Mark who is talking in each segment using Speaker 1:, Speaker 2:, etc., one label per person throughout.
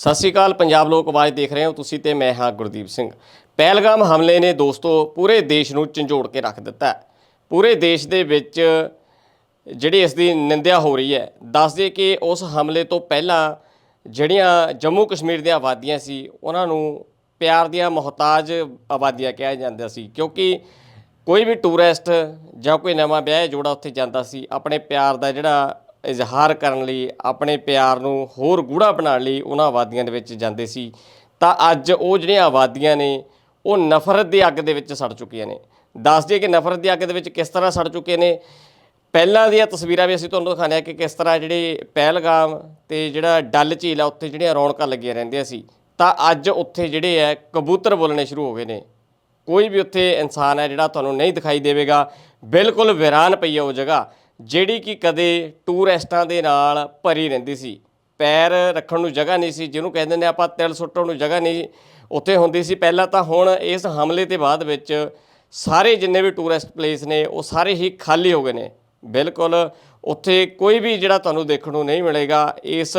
Speaker 1: ਸਤਿ ਸ਼੍ਰੀ ਅਕਾਲ, ਪੰਜਾਬ ਲੋਕ ਆਵਾਜ਼ ਦੇਖ ਰਹੇ ਹੋ, ਤੁਸੀਂ ਤੇ ਮੈਂ ਹਾਂ ਗੁਰਦੀਪ ਸਿੰਘ। ਪਹਿਲਗਾਮ ਹਮਲੇ ਨੇ ਦੋਸਤੋ ਪੂਰੇ ਦੇਸ਼ ਨੂੰ ਝੰਜੋੜ ਕੇ ਰੱਖ ਦਿੱਤਾ ਪੂਰੇ ਦੇਸ਼ ਦੇ ਵਿੱਚ ਜਿਹੜੀ ਇਸ ਦੀ ਨਿੰਦਿਆ ਹੋ ਰਹੀ ਹੈ ਦੱਸ ਦਈਏ ਕਿ ਉਸ ਹਮਲੇ ਤੋਂ ਪਹਿਲਾਂ ਜਿਹੜੀਆਂ ਜੰਮੂ ਕਸ਼ਮੀਰ ਦੀਆਂ ਆਬਾਦੀਆਂ ਸੀ, ਉਹਨਾਂ ਨੂੰ ਪਿਆਰ ਦੀਆਂ ਮੁਹਤਾਜ ਆਬਾਦੀਆਂ ਕਿਹਾ ਜਾਂਦਾ ਸੀ, ਕਿਉਂਕਿ ਕੋਈ ਵੀ ਟੂਰਿਸਟ ਜਾਂ ਕੋਈ ਨਵਾਂ ਵਿਆਹ ਜੋੜਾ ਉੱਥੇ ਜਾਂਦਾ ਸੀ, ਆਪਣੇ ਪਿਆਰ ਦਾ ਜਿਹੜਾ ਇਜ਼ਹਾਰ ਕਰਨ ਲਈ, ਆਪਣੇ ਪਿਆਰ ਨੂੰ ਹੋਰ ਗੂੜਾ ਬਣਾਉਣ ਲਈ ਉਹਨਾਂ ਆਬਾਦੀਆਂ ਦੇ ਵਿੱਚ ਜਾਂਦੇ ਸੀ। ਤਾਂ ਅੱਜ ਉਹ ਜਿਹੜੀਆਂ ਆਬਾਦੀਆਂ ਨੇ, ਉਹ ਨਫ਼ਰਤ ਦੀ ਅੱਗ ਦੇ ਵਿੱਚ ਸੜ ਚੁੱਕੀਆਂ ਨੇ। ਦੱਸ ਦਈਏ ਕਿ ਨਫ਼ਰਤ ਦੀ ਅੱਗ ਦੇ ਵਿੱਚ ਕਿਸ ਤਰ੍ਹਾਂ ਸੜ ਚੁੱਕੇ ਨੇ? ਪਹਿਲਾਂ ਦੀਆਂ ਤਸਵੀਰਾਂ ਵੀ ਅਸੀਂ ਤੁਹਾਨੂੰ ਦਿਖਾਉਂਦੇ ਹਾਂ ਕਿ ਕਿਸ ਤਰ੍ਹਾਂ ਜਿਹੜੇ ਪਹਿਲਗਾਮ ਤੇ ਜਿਹੜਾ ਡੱਲ ਝੀਲ ਆ, ਉੱਥੇ ਜਿਹੜੀਆਂ ਰੌਣਕਾਂ ਲੱਗੀਆਂ ਰਹਿੰਦੀਆਂ ਸੀ। ਤਾਂ ਅੱਜ ਉੱਥੇ ਜਿਹੜੇ ਹੈ ਕਬੂਤਰ ਬੋਲਣੇ ਸ਼ੁਰੂ ਹੋ ਗਏ ਨੇ। ਕੋਈ ਵੀ ਉੱਥੇ ਇਨਸਾਨ ਹੈ ਜਿਹੜਾ ਤੁਹਾਨੂੰ ਨਹੀਂ ਦਿਖਾਈ ਦੇਵੇਗਾ, ਬਿਲਕੁਲ ਵੀਰਾਨ ਪਈ ਹੈ ਉਹ ਜਗ੍ਹਾ। ਜਿਹੜੀ ਕਿ ਕਦੇ ਟੂਰਿਸਟਾਂ ਦੇ ਨਾਲ ਭਰੀ ਰਹਿੰਦੀ ਸੀ। ਪੈਰ ਰੱਖਣ ਨੂੰ ਜਗ੍ਹਾ ਨਹੀਂ ਸੀ, ਜਿਹਨੂੰ ਕਹਿੰਦੇ ਨੇ ਆਪਾਂ ਤਿਲ ਸੁੱਟਣ ਨੂੰ ਜਗ੍ਹਾ ਨਹੀਂ ਉੱਥੇ ਹੁੰਦੀ ਸੀ। ਪਹਿਲਾਂ ਤਾਂ ਹੁਣ ਇਸ ਹਮਲੇ ਦੇ ਬਾਅਦ ਵਿੱਚ ਸਾਰੇ ਜਿੰਨੇ ਵੀ ਟੂਰਿਸਟ ਪਲੇਸ ਨੇ, ਉਹ ਸਾਰੇ ਹੀ ਖਾਲੀ ਹੋ ਗਏ ਨੇ। ਬਿਲਕੁਲ ਉੱਥੇ ਕੋਈ ਵੀ ਜਿਹੜਾ ਤੁਹਾਨੂੰ ਦੇਖਣ ਨੂੰ ਨਹੀਂ ਮਿਲੇਗਾ, ਇਸ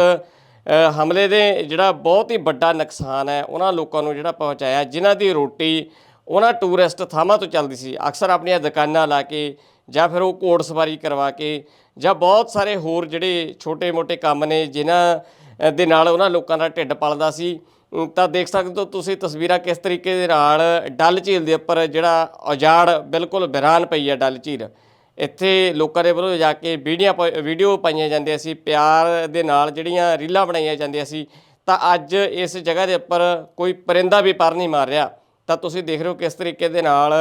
Speaker 1: ਹਮਲੇ ਦੇ ਜਿਹੜਾ ਬਹੁਤ ਹੀ ਵੱਡਾ ਨੁਕਸਾਨ ਹੈ, ਉਹਨਾਂ ਲੋਕਾਂ ਨੂੰ ਜਿਹੜਾ ਪਹੁੰਚਾਇਆ, ਜਿਨ੍ਹਾਂ ਦੀ ਰੋਟੀ ਉਹਨਾਂ ਟੂਰਿਸਟ ਥਾਵਾਂ ਤੋਂ ਚੱਲਦੀ ਸੀ। ਅਕਸਰ ਆਪਣੀਆਂ ਦੁਕਾਨਾਂ ਲਾ ਕੇ ਜਾਂ ਫਿਰ ਉਹ ਘੋੜ ਸਵਾਰੀ ਕਰਵਾ ਕੇ ਜਾਂ ਬਹੁਤ ਸਾਰੇ ਹੋਰ ਜਿਹੜੇ ਛੋਟੇ-ਮੋਟੇ ਕੰਮ ਨੇ, ਜਿਨ੍ਹਾਂ ਦੇ ਨਾਲ ਉਹਨਾਂ ਲੋਕਾਂ ਦਾ ਢਿੱਡ ਪਲਦਾ ਸੀ। ਤਾਂ ਦੇਖ ਸਕਦੇ ਹੋ ਤੁਸੀਂ ਤਸਵੀਰਾਂ ਕਿਸ ਤਰੀਕੇ ਦੇ ਨਾਲ ਡੱਲ ਝੀਲ ਦੇ ਉੱਪਰ ਜਿਹੜਾ ਉਜਾੜ ਬਿਲਕੁਲ ਵਿਰਾਨ ਪਈ ਹੈ ਡੱਲ ਝੀਲ। ਇੱਥੇ ਲੋਕਾਂ ਦੇ ਵੱਲੋਂ ਜਾ ਕੇ ਵੀਡੀਓ ਵੀਡੀਓ ਪਾਈਆਂ ਜਾਂਦੀਆਂ ਸੀ। ਪਿਆਰ ਦੇ ਨਾਲ ਜਿਹੜੀਆਂ ਰੀਲਾਂ ਬਣਾਈਆਂ ਜਾਂਦੀਆਂ ਸੀ। ਤਾਂ ਅੱਜ ਇਸ ਜਗ੍ਹਾ ਦੇ ਉੱਪਰ ਕੋਈ ਪਰਿੰਦਾ ਵੀ ਪਰ ਨਹੀਂ ਮਾਰ ਰਿਹਾ। ਤਾਂ ਤੁਸੀਂ ਦੇਖ ਰਹੇ ਹੋ ਕਿਸ ਤਰੀਕੇ ਦੇ ਨਾਲ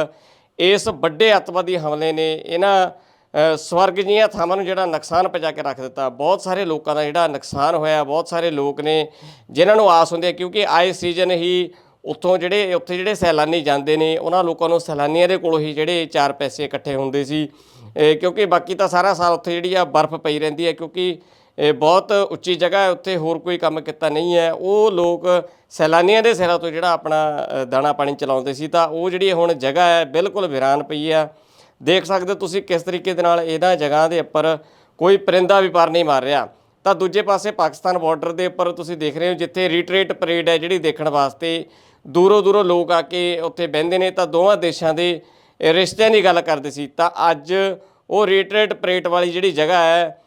Speaker 1: ਇਸ ਵੱਡੇ ਅੱਤਵਾਦੀ ਹਮਲੇ ਨੇ ਇਹਨਾਂ ਸਵਰਗ ਜੀਆਂ ਥਾਵਾਂ ਨੂੰ ਜਿਹੜਾ ਨੁਕਸਾਨ ਪਹੁੰਚਾ ਕੇ ਰੱਖ ਦਿੱਤਾ। ਬਹੁਤ ਸਾਰੇ ਲੋਕਾਂ ਦਾ ਜਿਹੜਾ ਨੁਕਸਾਨ ਹੋਇਆ, ਬਹੁਤ ਸਾਰੇ ਲੋਕ ਨੇ ਜਿਨ੍ਹਾਂ ਨੂੰ ਆਸ ਹੁੰਦੀ ਹੈ ਕਿਉਂਕਿ ਆਏ ਸੀਜ਼ਨ ਹੀ ਉੱਥੋਂ ਜਿਹੜੇ, ਉੱਥੇ ਜਿਹੜੇ ਸੈਲਾਨੀ ਜਾਂਦੇ ਨੇ, ਉਹਨਾਂ ਲੋਕਾਂ ਨੂੰ ਸੈਲਾਨੀਆਂ ਦੇ ਕੋਲੋਂ ਹੀ ਜਿਹੜੇ ਚਾਰ ਪੈਸੇ ਇਕੱਠੇ ਹੁੰਦੇ ਸੀ। ਕਿਉਂਕਿ ਬਾਕੀ ਤਾਂ ਸਾਰਾ ਸਾਲ ਉੱਥੇ ਜਿਹੜੀ ਆ ਬਰਫ਼ ਪਈ ਰਹਿੰਦੀ ਹੈ, ਕਿਉਂਕਿ ਇਹ ਬਹੁਤ ਉੱਚੀ ਜਗ੍ਹਾ ਹੈ, ਉੱਥੇ ਹੋਰ ਕੋਈ ਕੰਮ ਕੀਤਾ ਨਹੀਂ ਹੈ। ਉਹ ਲੋਕ ਸੈਲਾਨੀਆਂ ਦੇ ਸਿਰਾਂ ਤੋਂ ਜਿਹੜਾ ਆਪਣਾ ਦਾਣਾ ਪਾਣੀ ਚਲਾਉਂਦੇ ਸੀ ਤਾਂ ਉਹ ਜਿਹੜੀ ਹੁਣ ਜਗ੍ਹਾ ਹੈ, ਬਿਲਕੁਲ ਵੀਰਾਨ ਪਈ ਆ ਦੇਖ ਸਕਦੇ ਹੋ ਤੁਸੀਂ ਕਿਸ ਤਰੀਕੇ ਦੇ ਨਾਲ ਇਹਨਾਂ ਜਗ੍ਹਾ ਦੇ ਉੱਪਰ ਕੋਈ ਪਰਿੰਦਾ ਵੀ ਪਰ ਨਹੀਂ ਮਾਰ ਰਿਹਾ। ਤਾਂ ਦੂਜੇ ਪਾਸੇ ਪਾਕਿਸਤਾਨ ਬਾਰਡਰ ਦੇ ਉੱਪਰ ਤੁਸੀਂ ਦੇਖ ਰਹੇ ਹੋ, ਜਿੱਥੇ ਰੀਟਰੀਟ ਪਰੇਡ ਹੈ ਜਿਹੜੀ ਦੇਖਣ ਵਾਸਤੇ ਦੂਰੋਂ ਦੂਰੋਂ ਲੋਕ ਆ ਕੇ ਉੱਥੇ ਬਹਿੰਦੇ ਨੇ। ਤਾਂ ਦੋਵਾਂ ਦੇਸ਼ਾਂ ਦੇ ਰਿਸ਼ਤਿਆਂ ਦੀ ਗੱਲ ਕਰਦੇ ਸੀ, ਤਾਂ ਅੱਜ ਉਹ ਰੀਟਰੇਟ ਪਰੇਟ ਵਾਲੀ ਜਿਹੜੀ ਜਗ੍ਹਾ ਹੈ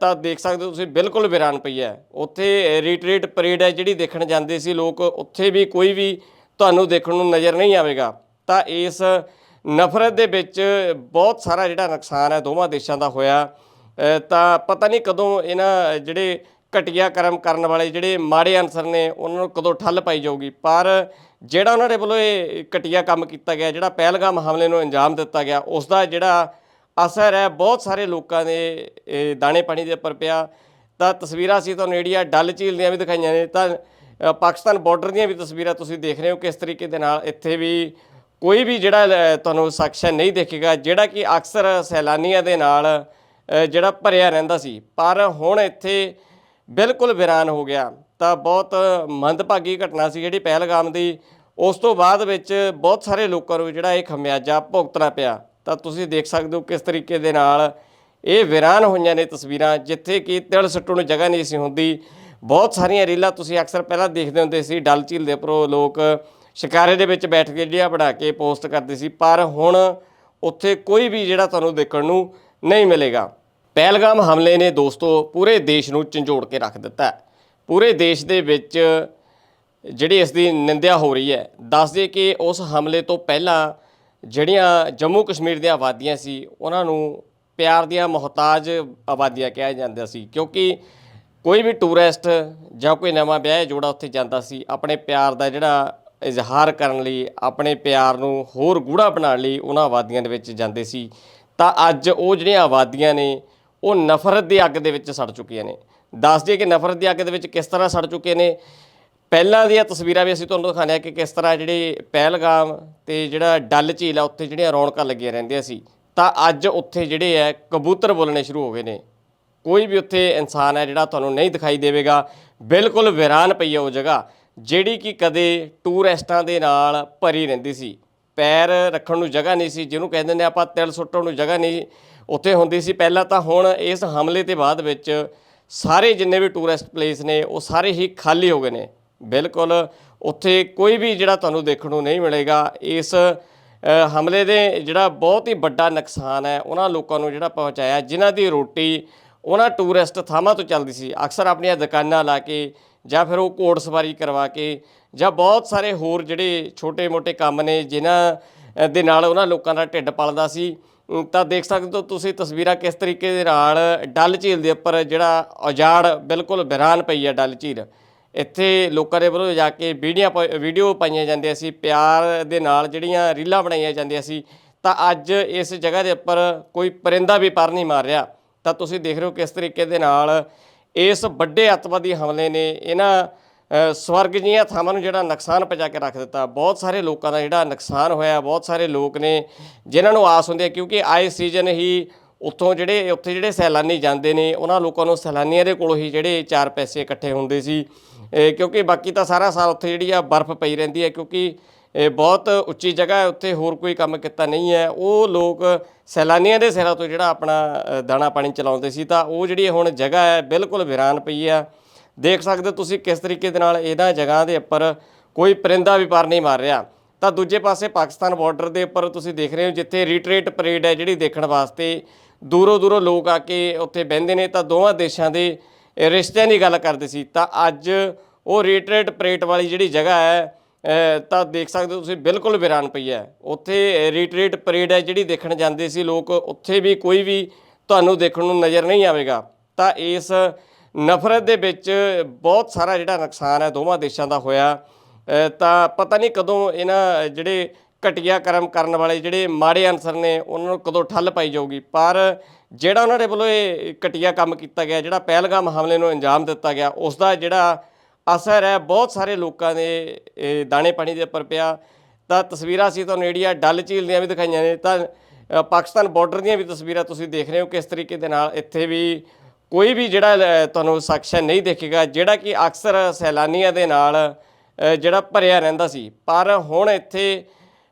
Speaker 1: ਤਾਂ ਦੇਖ ਸਕਦੇ ਹੋ ਤੁਸੀਂ, ਬਿਲਕੁਲ ਵੀਰਾਨ ਪਈ ਹੈ। ਉੱਥੇ ਰੀਟਰੇਟ ਪਰੇਡ ਹੈ, ਜਿਹੜੀ ਦੇਖਣ ਜਾਂਦੇ ਸੀ ਲੋਕ, ਉੱਥੇ ਵੀ ਕੋਈ ਵੀ ਤੁਹਾਨੂੰ ਦੇਖਣ ਨੂੰ ਨਜ਼ਰ ਨਹੀਂ ਆਵੇਗਾ। ਤਾਂ ਇਸ ਨਫ਼ਰਤ ਦੇ ਵਿੱਚ ਬਹੁਤ ਸਾਰਾ ਜਿਹੜਾ ਨੁਕਸਾਨ ਹੈ, ਦੋਵਾਂ ਦੇਸ਼ਾਂ ਦਾ ਹੋਇਆ। ਤਾਂ ਪਤਾ ਨਹੀਂ ਕਦੋਂ ਇਹਨਾਂ ਜਿਹੜੇ ਘਟੀਆ ਕਰਮ ਕਰਨ ਵਾਲੇ ਜਿਹੜੇ ਮਾੜੇ ਅਨਸਰ ਨੇ ਉਹਨਾਂ ਨੂੰ ਕਦੋਂ ਠੱਲ ਪਾਈ ਜਾਊਗੀ? ਪਰ ਜਿਹੜਾ ਉਹਨਾਂ ਦੇ ਵੱਲੋਂ ਇਹ ਘਟੀਆ ਕੰਮ ਕੀਤਾ ਗਿਆ ਜਿਹੜਾ ਪਹਿਲਗਾਮ ਹਮਲੇ ਨੂੰ ਅੰਜਾਮ ਦਿੱਤਾ ਗਿਆ ਉਸ ਦਾ ਜਿਹੜਾ ਅਸਰ ਹੈ ਬਹੁਤ ਸਾਰੇ ਲੋਕਾਂ ਦੇ ਇਹ ਦਾਣੇ ਪਾਣੀ ਦੇ ਉੱਪਰ ਪਿਆ। ਤਾਂ ਤਸਵੀਰਾਂ ਸੀ ਤੁਹਾਨੂੰ ਜਿਹੜੀਆਂ ਡੱਲ ਝੀਲ ਦੀਆਂ ਵੀ ਦਿਖਾਈਆਂ ਨੇ ਤਾਂ ਪਾਕਿਸਤਾਨ ਬਾਰਡਰ ਦੀਆਂ ਵੀ ਤਸਵੀਰਾਂ ਤੁਸੀਂ ਦੇਖ ਰਹੇ ਹੋ ਕਿਸ ਤਰੀਕੇ ਦੇ ਨਾਲ ਇੱਥੇ ਵੀ ਕੋਈ ਵੀ ਜਿਹੜਾ ਅ, ਤੁਹਾਨੂੰ ਸੈਕਸ਼ਨ ਨਹੀਂ ਦੇਖੇਗਾ ਜਿਹੜਾ ਕਿ ਅਕਸਰ ਸੈਲਾਨੀਆਂ ਦੇ ਨਾਲ ਜਿਹੜਾ ਭਰਿਆ ਰਹਿੰਦਾ ਸੀ। ਪਰ ਹੁਣ ਇੱਥੇ ਬਿਲਕੁਲ ਵੀਰਾਨ ਹੋ ਗਿਆ। ਤਾਂ ਬਹੁਤ ਮੰਦਭਾਗੀ ਘਟਨਾ ਸੀ ਜਿਹੜੀ ਪਹਿਲਗਾਮ ਦੀ। ਉਸ ਤੋਂ ਬਾਅਦ ਵਿੱਚ ਬਹੁਤ ਸਾਰੇ ਲੋਕਾਂ ਨੂੰ ਜਿਹੜਾ ਇਹ ਖਮਿਆਜਾ ਭੁਗਤਣਾ ਪਿਆ। ਤਾਂ ਤੁਸੀਂ ਦੇਖ ਸਕਦੇ ਹੋ ਕਿਸ ਤਰੀਕੇ ਦੇ ਨਾਲ ਇਹ ਵਿਰਾਨ ਹੋਈਆਂ ਨੇ ਤਸਵੀਰਾਂ, ਜਿੱਥੇ ਕਿ ਤਿਲ ਸੱਟੂ ਨੂੰ ਜਗ੍ਹਾ ਨਹੀਂ ਸੀ ਹੁੰਦੀ। ਬਹੁਤ ਸਾਰੀਆਂ ਰੀਲਾਂ ਤੁਸੀਂ ਅਕਸਰ ਪਹਿਲਾਂ ਦੇਖਦੇ ਹੁੰਦੇ ਸੀ। ਡਲ ਝੀਲ ਦੇ ਉੱਪਰੋਂ ਲੋਕ ਸ਼ਿਕਾਰੇ ਦੇ ਵਿੱਚ ਬੈਠ ਕੇ ਜਿਹੜੀਆਂ ਬਣਾ ਕੇ ਪੋਸਟ ਕਰਦੇ ਸੀ। ਪਰ ਹੁਣ ਉੱਥੇ ਕੋਈ ਵੀ ਜਿਹੜਾ ਤੁਹਾਨੂੰ ਦੇਖਣ ਨੂੰ ਨਹੀਂ ਮਿਲੇਗਾ। ਪਹਿਲਗਾਮ ਹਮਲੇ ਨੇ ਦੋਸਤੋ ਪੂਰੇ ਦੇਸ਼ ਨੂੰ ਝੰਜੋੜ ਕੇ ਰੱਖ ਦਿੱਤਾ ਪੂਰੇ ਦੇਸ਼ ਦੇ ਵਿੱਚ ਜਿਹੜੀ ਇਸ ਦੀ ਨਿੰਦਿਆ ਹੋ ਰਹੀ ਹੈ ਦੱਸ ਦੇ ਕਿ ਉਸ ਹਮਲੇ ਤੋਂ ਪਹਿਲਾਂ ਜਿਹੜੀਆਂ ਜੰਮੂ ਕਸ਼ਮੀਰ ਦੀਆਂ ਆਬਾਦੀਆਂ ਸੀ, ਉਹਨਾਂ ਨੂੰ ਪਿਆਰ ਦੀਆਂ ਮੁਹਤਾਜ ਆਬਾਦੀਆਂ ਕਿਹਾ ਜਾਂਦਾ ਸੀ, ਕਿਉਂਕਿ ਕੋਈ ਵੀ ਟੂਰਿਸਟ ਜਾਂ ਕੋਈ ਨਵਾਂ ਵਿਆਹ ਜੋੜਾ ਉੱਥੇ ਜਾਂਦਾ ਸੀ, ਆਪਣੇ ਪਿਆਰ ਦਾ ਜਿਹੜਾ ਇਜ਼ਹਾਰ ਕਰਨ ਲਈ, ਆਪਣੇ ਪਿਆਰ ਨੂੰ ਹੋਰ ਗੂੜਾ ਬਣਾਉਣ ਲਈ ਉਹਨਾਂ ਆਬਾਦੀਆਂ ਦੇ ਵਿੱਚ ਜਾਂਦੇ ਸੀ। ਤਾਂ ਅੱਜ ਉਹ ਜਿਹੜੀਆਂ ਆਬਾਦੀਆਂ ਨੇ ਉਹ ਨਫ਼ਰਤ ਦੀ ਅੱਗ ਦੇ ਵਿੱਚ ਸੜ ਚੁੱਕੀਆਂ ਨੇ। ਦੱਸ ਦਈਏ ਕਿ ਨਫ਼ਰਤ ਦੀ ਅੱਗ ਦੇ ਵਿੱਚ ਕਿਸ ਤਰ੍ਹਾਂ ਸੜ ਚੁੱਕੇ ਨੇ। ਪਹਿਲਾਂ ਦੀਆਂ ਤਸਵੀਰਾਂ ਵੀ ਅਸੀਂ ਤੁਹਾਨੂੰ ਦਿਖਾਉਂਦੇ ਹਾਂ ਕਿ ਕਿਸ ਤਰ੍ਹਾਂ ਜਿਹੜੇ ਪਹਿਲਗਾਮ ਤੇ ਜਿਹੜਾ ਡੱਲ ਝੀਲ ਆ, ਉੱਥੇ ਜਿਹੜੀਆਂ ਰੌਣਕਾਂ ਲੱਗੀਆਂ ਰਹਿੰਦੀਆਂ ਸੀ। ਤਾਂ ਅੱਜ ਉੱਥੇ ਜਿਹੜੇ ਹੈ ਕਬੂਤਰ ਬੋਲਣੇ ਸ਼ੁਰੂ ਹੋ ਗਏ ਨੇ। ਕੋਈ ਵੀ ਉੱਥੇ ਇਨਸਾਨ ਹੈ ਜਿਹੜਾ ਤੁਹਾਨੂੰ ਨਹੀਂ ਦਿਖਾਈ ਦੇਵੇਗਾ। ਬਿਲਕੁਲ ਵੀਰਾਨ ਪਈ ਹੈ ਉਹ ਜਗ੍ਹਾ, ਜਿਹੜੀ ਕਿ ਕਦੇ ਟੂਰਿਸਟਾਂ ਦੇ ਨਾਲ ਭਰੀ ਰਹਿੰਦੀ ਸੀ। ਪੈਰ ਰੱਖਣ ਨੂੰ ਜਗ੍ਹਾ ਨਹੀਂ ਸੀ, ਜਿਹਨੂੰ ਕਹਿੰਦੇ ਨੇ ਆਪਾਂ ਤਿਲ ਸੁੱਟਣ ਨੂੰ ਜਗ੍ਹਾ ਨਹੀਂ ਉੱਥੇ ਹੁੰਦੀ ਸੀ। ਪਹਿਲਾਂ ਤਾਂ ਹੁਣ ਇਸ ਹਮਲੇ ਦੇ ਬਾਅਦ ਵਿੱਚ ਸਾਰੇ ਜਿੰਨੇ ਵੀ ਟੂਰਿਸਟ ਪਲੇਸ ਨੇ, ਉਹ ਸਾਰੇ ਹੀ ਖਾਲੀ ਹੋ ਗਏ ਨੇ। ਬਿਲਕੁਲ ਉੱਥੇ ਕੋਈ ਵੀ ਜਿਹੜਾ ਤੁਹਾਨੂੰ ਦੇਖਣ ਨੂੰ ਨਹੀਂ ਮਿਲੇਗਾ, ਇਸ ਹਮਲੇ ਦੇ ਜਿਹੜਾ ਬਹੁਤ ਹੀ ਵੱਡਾ ਨੁਕਸਾਨ ਹੈ, ਉਹਨਾਂ ਲੋਕਾਂ ਨੂੰ ਜਿਹੜਾ ਪਹੁੰਚਾਇਆ, ਜਿਨ੍ਹਾਂ ਦੀ ਰੋਟੀ ਉਹਨਾਂ ਟੂਰਿਸਟ ਥਾਵਾਂ ਤੋਂ ਚੱਲਦੀ ਸੀ। ਅਕਸਰ ਆਪਣੀਆਂ ਦੁਕਾਨਾਂ ਲਾ ਕੇ ਜਾਂ ਫਿਰ ਉਹ ਘੋੜ ਸਵਾਰੀ ਕਰਵਾ ਕੇ ਜਾਂ ਬਹੁਤ ਸਾਰੇ ਹੋਰ ਜਿਹੜੇ ਛੋਟੇ-ਮੋਟੇ ਕੰਮ ਨੇ, ਜਿਨ੍ਹਾਂ ਦੇ ਨਾਲ ਉਹਨਾਂ ਲੋਕਾਂ ਦਾ ਢਿੱਡ ਪਲਦਾ ਸੀ ਤਾਂ ਦੇਖ ਸਕਦੇ ਹੋ ਤੁਸੀਂ ਤਸਵੀਰਾਂ ਕਿਸ ਤਰੀਕੇ ਦੇ ਨਾਲ ਡੱਲ ਝੀਲ ਦੇ ਉੱਪਰ ਜਿਹੜਾ ਉਜਾੜ ਬਿਲਕੁਲ ਵਿਰਾਨ ਪਈ ਹੈ ਡੱਲ ਝੀਲ। ਇੱਥੇ ਲੋਕਾਂ ਦੇ ਵੱਲੋਂ ਜਾ ਕੇ ਵੀਡੀਓ ਵੀਡੀਓ ਪਾਈਆਂ ਜਾਂਦੀਆਂ ਸੀ, ਪਿਆਰ ਦੇ ਨਾਲ ਜਿਹੜੀਆਂ ਰੀਲਾਂ ਬਣਾਈਆਂ ਜਾਂਦੀਆਂ ਸੀ, ਤਾਂ ਅੱਜ ਇਸ ਜਗ੍ਹਾ ਦੇ ਉੱਪਰ ਕੋਈ ਪਰਿੰਦਾ ਵੀ ਪਰ ਨਹੀਂ ਮਾਰ ਰਿਹਾ। ਤਾਂ ਤੁਸੀਂ ਦੇਖ ਰਹੇ ਹੋ ਕਿਸ ਤਰੀਕੇ ਦੇ ਨਾਲ ਇਸ ਵੱਡੇ ਅੱਤਵਾਦੀ ਹਮਲੇ ਨੇ ਇਹਨਾਂ ਸਵਰਗ ਜੀਆਂ ਥਾਵਾਂ ਨੂੰ ਜਿਹੜਾ ਨੁਕਸਾਨ ਪਹੁੰਚਾ ਕੇ ਰੱਖ ਦਿੱਤਾ। ਬਹੁਤ ਸਾਰੇ ਲੋਕਾਂ ਦਾ ਜਿਹੜਾ ਨੁਕਸਾਨ ਹੋਇਆ, ਬਹੁਤ ਸਾਰੇ ਲੋਕ ਨੇ ਜਿਨ੍ਹਾਂ ਨੂੰ ਆਸ ਹੁੰਦੀ ਹੈ ਕਿਉਂਕਿ ਆਏ ਸੀਜ਼ਨ ਹੀ ਉੱਥੋਂ ਜਿਹੜੇ, ਉੱਥੇ ਜਿਹੜੇ ਸੈਲਾਨੀ ਜਾਂਦੇ ਨੇ, ਉਹਨਾਂ ਲੋਕਾਂ ਨੂੰ ਸੈਲਾਨੀਆਂ ਦੇ ਕੋਲੋਂ ਹੀ ਜਿਹੜੇ ਚਾਰ ਪੈਸੇ ਇਕੱਠੇ ਹੁੰਦੇ ਸੀ। ਕਿਉਂਕਿ ਬਾਕੀ ਤਾਂ ਸਾਰਾ ਸਾਲ ਉੱਥੇ ਜਿਹੜੀ ਆ ਬਰਫ਼ ਪਈ ਰਹਿੰਦੀ ਹੈ ਕਿਉਂਕਿ ਇਹ ਬਹੁਤ ਉੱਚੀ ਜਗ੍ਹਾ ਹੈ, ਉੱਥੇ ਹੋਰ ਕੋਈ ਕੰਮ ਕੀਤਾ ਨਹੀਂ ਹੈ। ਉਹ ਲੋਕ ਸੈਲਾਨੀਆਂ ਦੇ ਸਿਰਾਂ ਤੋਂ ਜਿਹੜਾ ਆਪਣਾ ਦਾਣਾ ਪਾਣੀ ਚਲਾਉਂਦੇ ਸੀ ਤਾਂ ਉਹ ਜਿਹੜੀ ਹੁਣ ਜਗ੍ਹਾ ਹੈ ਬਿਲਕੁਲ ਵੀਰਾਨ ਪਈ ਆ। ਦੇਖ ਸਕਦੇ ਹੋ ਤੁਸੀਂ ਕਿਸ ਤਰੀਕੇ ਦੇ ਨਾਲ ਇਹਨਾਂ ਜਗ੍ਹਾ ਦੇ ਉੱਪਰ ਕੋਈ ਪਰਿੰਦਾ ਵੀ ਪਰ ਨਹੀਂ ਮਾਰ ਰਿਹਾ। ਤਾਂ ਦੂਜੇ ਪਾਸੇ ਪਾਕਿਸਤਾਨ ਬਾਰਡਰ ਦੇ ਉੱਪਰ ਤੁਸੀਂ ਦੇਖ ਰਹੇ ਹੋ ਜਿੱਥੇ ਰੀਟਰੀਟ ਪਰੇਡ ਹੈ ਜਿਹੜੀ ਦੇਖਣ ਵਾਸਤੇ ਦੂਰੋਂ ਦੂਰੋਂ ਲੋਕ ਆ ਕੇ ਉੱਥੇ ਬਹਿੰਦੇ ਨੇ। ਤਾਂ ਦੋਵਾਂ ਦੇਸ਼ਾਂ ਦੇ ਰਿਸ਼ਤਿਆਂ ਦੀ ਗੱਲ ਕਰਦੇ ਸੀ। ਤਾਂ ਅੱਜ ਉਹ ਰੀਟਰੀਟ ਪਰੇਡ ਵਾਲੀ ਜਿਹੜੀ ਜਗ੍ਹਾ ਹੈ ਤਾਂ ਦੇਖ ਸਕਦੇ ਹੋ ਤੁਸੀਂ ਬਿਲਕੁਲ ਵੀਰਾਨ ਪਈ ਹੈ। ਉੱਥੇ ਰੀਟਰੀਟ ਪਰੇਡ ਹੈ ਜਿਹੜੀ ਦੇਖਣ ਜਾਂਦੇ ਸੀ ਲੋਕ, ਉੱਥੇ ਵੀ ਕੋਈ ਵੀ ਤੁਹਾਨੂੰ ਦੇਖਣ ਨੂੰ ਨਜ਼ਰ ਨਹੀਂ ਆਵੇਗਾ। ਤਾਂ ਇਸ ਨਫ਼ਰਤ ਦੇ ਵਿੱਚ ਬਹੁਤ ਸਾਰਾ ਜਿਹੜਾ ਨੁਕਸਾਨ ਹੈ ਦੋਵਾਂ ਦੇਸ਼ਾਂ ਦਾ ਹੋਇਆ। ਤਾਂ ਪਤਾ ਨਹੀਂ ਕਦੋਂ ਇਹਨਾਂ, ਜਿਹੜੇ ਘਟੀਆ ਕਰਮ ਕਰਨ ਵਾਲੇ ਜਿਹੜੇ ਮਾੜੇ ਅਨਸਰ ਨੇ, ਉਹਨਾਂ ਨੂੰ ਕਦੋਂ ਠੱਲ ਪਾਈ ਜਾਊਗੀ। ਪਰ ਜਿਹੜਾ ਉਹਨਾਂ ਦੇ ਵੱਲੋਂ ਇਹ ਘਟੀਆ ਕੰਮ ਕੀਤਾ ਗਿਆ, ਜਿਹੜਾ ਪਹਿਲਗਾਮ ਹਮਲੇ ਨੂੰ ਅੰਜਾਮ ਦਿੱਤਾ ਗਿਆ ਉਸ ਦਾ ਜਿਹੜਾ ਅਸਰ ਹੈ, ਬਹੁਤ ਸਾਰੇ ਲੋਕਾਂ ਦੇ, ਇਹ ਦਾਣੇ ਪਾਣੀ ਦੇ ਉੱਪਰ ਪਿਆ। ਤਾਂ ਤਸਵੀਰਾਂ ਸੀ ਤੁਹਾਨੂੰ ਜਿਹੜੀਆਂ ਡੱਲ ਝੀਲ ਦੀਆਂ ਵੀ ਦਿਖਾਈਆਂ ਨੇ, ਤਾਂ ਪਾਕਿਸਤਾਨ ਬਾਰਡਰ ਦੀਆਂ ਵੀ ਤਸਵੀਰਾਂ ਤੁਸੀਂ ਦੇਖ ਰਹੇ ਹੋ ਕਿਸ ਤਰੀਕੇ ਦੇ ਨਾਲ ਇੱਥੇ ਵੀ ਕੋਈ ਵੀ ਜਿਹੜਾ ਅ, ਤੁਹਾਨੂੰ ਸੈਕਸ਼ਨ ਨਹੀਂ ਦੇਖੇਗਾ ਜਿਹੜਾ ਕਿ ਅਕਸਰ ਸੈਲਾਨੀਆਂ ਦੇ ਨਾਲ ਜਿਹੜਾ ਭਰਿਆ ਰਹਿੰਦਾ ਸੀ। ਪਰ ਹੁਣ ਇੱਥੇ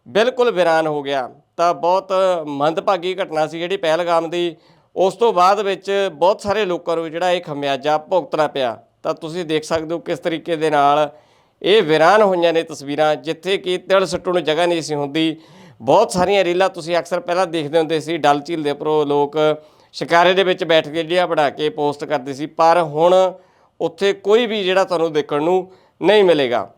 Speaker 1: ਬਿਲਕੁਲ ਵੀਰਾਨ ਹੋ ਗਿਆ। ਤਾਂ ਬਹੁਤ ਮੰਦਭਾਗੀ ਘਟਨਾ ਸੀ ਜਿਹੜੀ ਪਹਿਲਗਾਮ ਦੀ। ਉਸ ਤੋਂ ਬਾਅਦ ਵਿੱਚ ਬਹੁਤ ਸਾਰੇ ਲੋਕਾਂ ਨੂੰ ਜਿਹੜਾ ਇਹ ਖਮਿਆਜਾ ਭੁਗਤਣਾ ਪਿਆ। ਤਾਂ ਤੁਸੀਂ ਦੇਖ ਸਕਦੇ ਹੋ ਕਿਸ ਤਰੀਕੇ ਦੇ ਨਾਲ ਇਹ ਵਿਰਾਨ ਹੋਈਆਂ ਨੇ ਤਸਵੀਰਾਂ ਜਿੱਥੇ ਕਿ ਤਿਲ ਸੱਟੂ ਨੂੰ ਜਗ੍ਹਾ ਨਹੀਂ ਸੀ ਹੁੰਦੀ। ਬਹੁਤ ਸਾਰੀਆਂ ਰੀਲਾਂ ਤੁਸੀਂ ਅਕਸਰ ਪਹਿਲਾਂ ਦੇਖਦੇ ਹੁੰਦੇ ਸੀ। ਡਲ ਝੀਲ ਦੇ ਉੱਪਰੋਂ ਲੋਕ ਸ਼ਿਕਾਰੇ ਦੇ ਵਿੱਚ ਬੈਠ ਕੇ ਜਿਹੜੀਆਂ ਬਣਾ ਕੇ ਪੋਸਟ ਕਰਦੇ ਸੀ, ਪਰ ਹੁਣ ਉੱਥੇ ਕੋਈ ਵੀ ਜਿਹੜਾ ਤੁਹਾਨੂੰ ਦੇਖਣ ਨੂੰ ਨਹੀਂ ਮਿਲੇਗਾ।